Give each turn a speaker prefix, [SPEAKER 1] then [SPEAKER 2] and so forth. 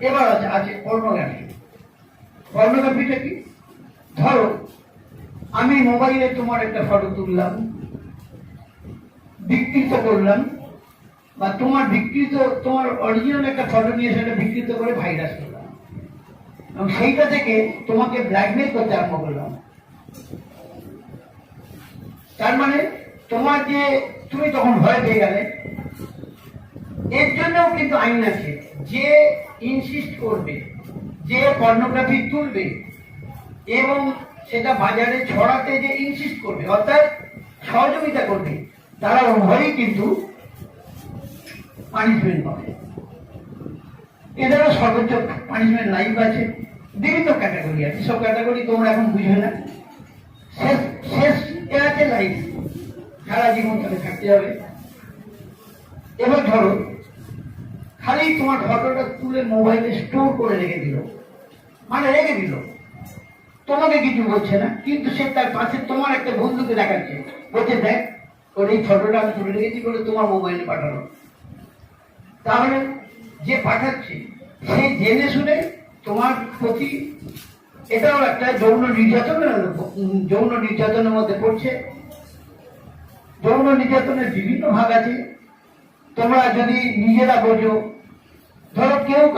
[SPEAKER 1] এবার আছে আছে পর্নোগ্রাফি পর্নোগ্রাফিটা কি? ধরো, আমি মোবাইলে তোমার একটা ফটো তুললাম, বিকৃত করলাম, বা তোমার বিকৃত, তোমার অরিজিনাল একটা ফটো নিয়ে সেটা বিকৃত করে ভাইরাস করলাম এবং সেইটা থেকে তোমাকে ব্ল্যাকমেল করতে আরম্ভ করলাম। তার মানে তোমার যে, তুমি তখন ভয় পেয়ে গেলে এর জন্যও কিন্তু আইন আছে। যে ইনসিস্ট করবে, যে পর্নোগ্রাফি তুলবে এবং সেটা বাজারে ছড়াতে যে ইনসিস্ট করবে, অর্থাৎ সহযোগিতা করবে, তারা উভয়ই কিন্তু পানিশমেন্ট পাবে। এদেরও সর্বোচ্চ পানিশমেন্ট লাইফ আছে। বিভিন্ন ক্যাটাগরি আছে। সব ক্যাটাগরি তোমরা এখন বুঝবে না। শেষ শেষ আছে লাইফ সারা জীবন তাকে থাকতে হবে। এবার ধরো খালি তোমার ফটোটা তুলে মোবাইলে স্টোর করে রেখে দিল। মানে রেখে দিল। তোমাকে কিছু বলছে না, কিন্তু সে তার পাশে তোমার একটা বন্ধুকে দেখাচ্ছে। বলছে, দেখ ওর এই ফটোটা আমি তুলে রেখেছি বলে তোমার মোবাইলে পাঠানো তাহলে যে পাঠাচ্ছে, সে জেনে শুনে তোমার প্রতি এটাও একটা যৌন নির্যাতনের যৌন নির্যাতনের মধ্যে পড়ছে। যৌন নির্যাতনের বিভিন্ন ভাগ আছে। তোমরা যদি নিজেরা বোঝো धर्म क्यों का